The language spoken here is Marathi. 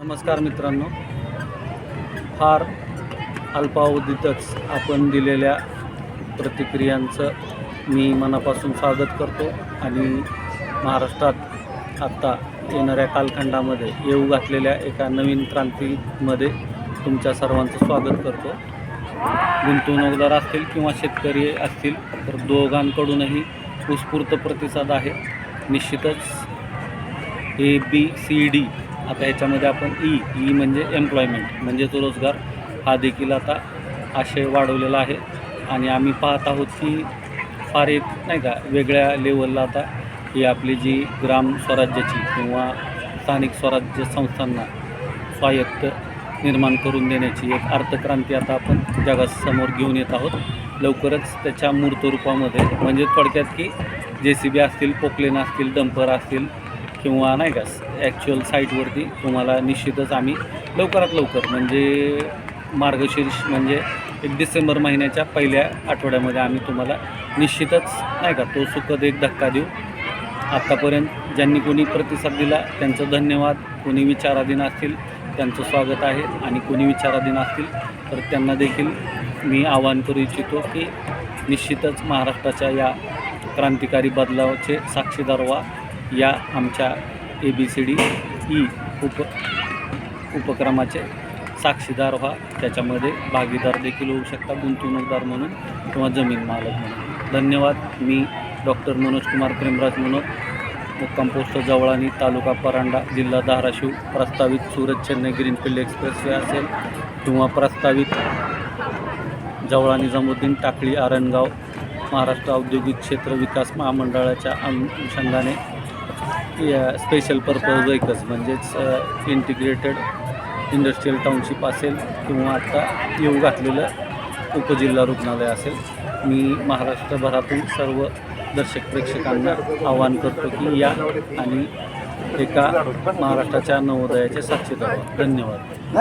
नमस्कार मित्रांनो. फार अल्पावधीतच आपण दिलेल्या प्रतिक्रियांचं मी मनापासून स्वागत करतो आणि महाराष्ट्रात आत्ता येणाऱ्या कालखंडामध्ये येऊ घातलेल्या एका नवीन क्रांतीमध्ये तुमच्या सर्वांचं स्वागत करतो. गुंतवणूकदार असतील किंवा शेतकरी असतील तर दोघांकडूनही उत्स्फूर्त प्रतिसाद आहे. निश्चितच ए बी सी डी आता याच्यामध्ये आपण ई ई म्हणजे एम्प्लॉयमेंट म्हणजे तो रोजगार. हा देखील आता आशय वाढवलेला आहे. आणि आम्ही पाहत आहोत की फार एक नाही का वेगळ्या लेवलला आता ही आपली जी ग्राम स्वराज्याची किंवा स्थानिक स्वराज्य संस्थांना स्वायत्त निर्माण करून देण्याची एक अर्थक्रांती आता आपण जगासमोर घेऊन येत आहोत. लवकरच त्याच्या मूर्त रूपामध्ये म्हणजे थोडक्यात की जे सी बी असतील पोकलेन असतील डंपर असतील किंवा नाही का ॲक्च्युअल साईटवरती तुम्हाला निश्चितच आम्ही लवकरात लवकर म्हणजे मार्गशीर्ष म्हणजे एक डिसेंबर महिन्याच्या पहिल्या आठवड्यामध्ये आम्ही तुम्हाला निश्चितच नाही का तो सुखद एक धक्का देऊ. आत्तापर्यंत ज्यांनी कोणी प्रतिसाद दिला त्यांचं धन्यवाद. कोणी विचाराधीन असतील त्यांचं स्वागत आहे. आणि कोणी विचाराधीन असतील तर त्यांना देखील मी आवाहन करू इच्छितो की निश्चितच महाराष्ट्राच्या या क्रांतिकारी बदलावाचे साक्षीदार व्हा. या आमच्या A B C D E उप उपक्रमाचे साक्षीदार व्हा. त्याच्यामध्ये भागीदार देखील होऊ शकता गुंतवणूकदार म्हणून किंवा जमीन मालक म्हणून. धन्यवाद. मी डॉक्टर मनोज कुमार प्रेमराज मनोज मुक्काम पोस्ट जवळानी तालुका परांडा जिल्हा धाराशिव. प्रस्तावित सुरत चेन्नई ग्रीनफील्ड एक्सप्रेसवे असेल किंवा प्रस्तावित जवळा निजामुद्दीन टाकळी आरणगाव महाराष्ट्र औद्योगिक क्षेत्र विकास महामंडळाच्या अनुषंगाने या स्पेशल पर्पज व्हेकल्स म्हणजेच इंटिग्रेटेड इंडस्ट्रीयल टाउनशिप असेल किंवा आता येऊ घातलेलं उपजिल्हा रुग्णालय असेल मी महाराष्ट्रभरातून सर्व दर्शक प्रेक्षकांना आवाहन करतो की या आणि एका महाराष्ट्राच्या नवोदयाचे साक्षीदार धन्यवाद.